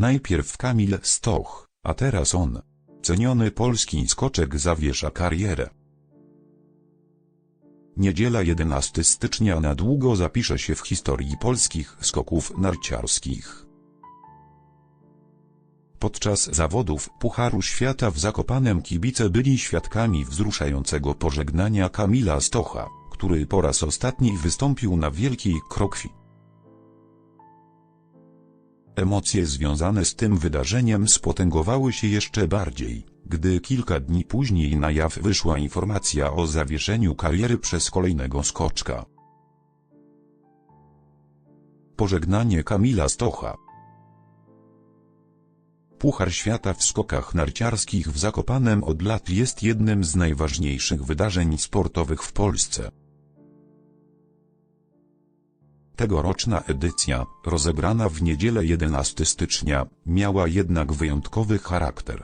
Najpierw Kamil Stoch, a teraz on. Ceniony polski skoczek zawiesza karierę. Niedziela 11 stycznia na długo zapisze się w historii polskich skoków narciarskich. Podczas zawodów Pucharu Świata w Zakopanem kibice byli świadkami wzruszającego pożegnania Kamila Stocha, który po raz ostatni wystąpił na Wielkiej Krokwi. Emocje związane z tym wydarzeniem spotęgowały się jeszcze bardziej, gdy kilka dni później na jaw wyszła informacja o zawieszeniu kariery przez kolejnego skoczka. Pożegnanie Kamila Stocha Puchar Świata w skokach narciarskich w Zakopanem od lat jest jednym z najważniejszych wydarzeń sportowych w Polsce. Tegoroczna edycja, rozegrana w niedzielę 11 stycznia, miała jednak wyjątkowy charakter.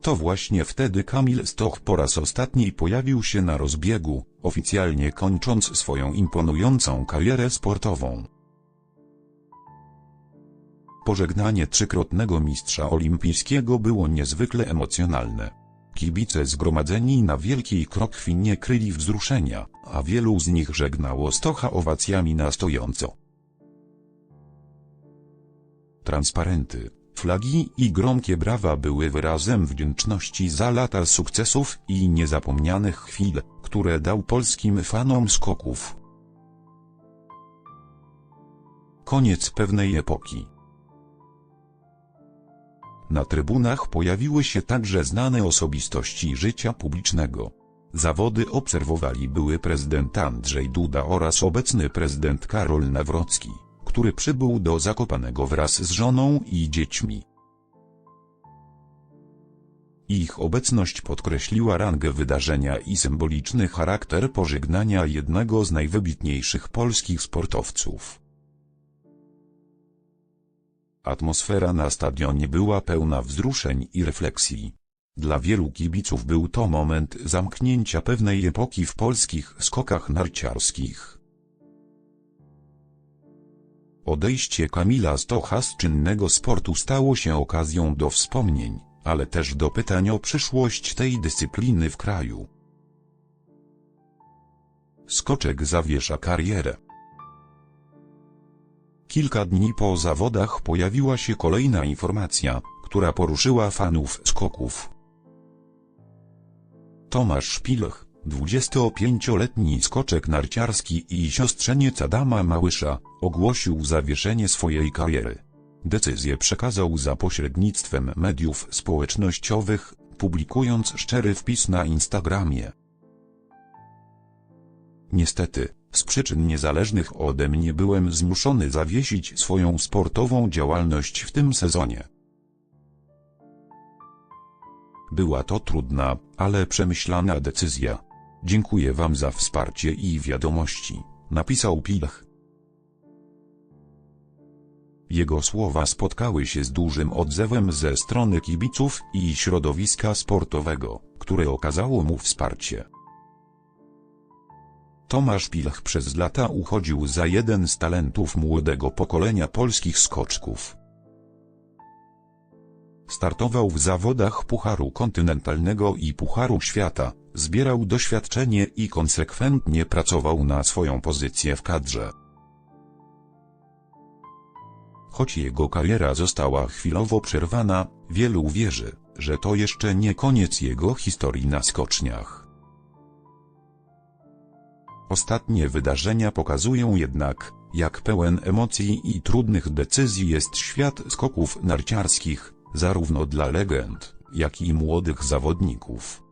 To właśnie wtedy Kamil Stoch po raz ostatni pojawił się na rozbiegu, oficjalnie kończąc swoją imponującą karierę sportową. Pożegnanie trzykrotnego mistrza olimpijskiego było niezwykle emocjonalne. Kibice zgromadzeni na Wielkiej Krokwi nie kryli wzruszenia, a wielu z nich żegnało Stocha owacjami na stojąco. Transparenty, flagi i gromkie brawa były wyrazem wdzięczności za lata sukcesów i niezapomnianych chwil, które dał polskim fanom skoków. Koniec pewnej epoki. Na trybunach pojawiły się także znane osobistości życia publicznego. Zawody obserwowali były prezydent Andrzej Duda oraz obecny prezydent Karol Nawrocki, który przybył do Zakopanego wraz z żoną i dziećmi. Ich obecność podkreśliła rangę wydarzenia i symboliczny charakter pożegnania jednego z najwybitniejszych polskich sportowców. Atmosfera na stadionie była pełna wzruszeń i refleksji. Dla wielu kibiców był to moment zamknięcia pewnej epoki w polskich skokach narciarskich. Odejście Kamila Stocha z czynnego sportu stało się okazją do wspomnień, ale też do pytań o przyszłość tej dyscypliny w kraju. Skoczek zawiesza karierę. Kilka dni po zawodach pojawiła się kolejna informacja, która poruszyła fanów skoków. Tomasz Szpilch, 25-letni skoczek narciarski i siostrzeniec Adama Małysza, ogłosił zawieszenie swojej kariery. Decyzję przekazał za pośrednictwem mediów społecznościowych, publikując szczery wpis na Instagramie. Niestety, z przyczyn niezależnych ode mnie byłem zmuszony zawiesić swoją sportową działalność w tym sezonie. Była to trudna, ale przemyślana decyzja. Dziękuję Wam za wsparcie i wiadomości, napisał Pilch. Jego słowa spotkały się z dużym odzewem ze strony kibiców i środowiska sportowego, które okazało mu wsparcie. Tomasz Pilch przez lata uchodził za jeden z talentów młodego pokolenia polskich skoczków. Startował w zawodach Pucharu Kontynentalnego i Pucharu Świata, zbierał doświadczenie i konsekwentnie pracował na swoją pozycję w kadrze. Choć jego kariera została chwilowo przerwana, wielu wierzy, że to jeszcze nie koniec jego historii na skoczniach. Ostatnie wydarzenia pokazują jednak, jak pełen emocji i trudnych decyzji jest świat skoków narciarskich, zarówno dla legend, jak i młodych zawodników.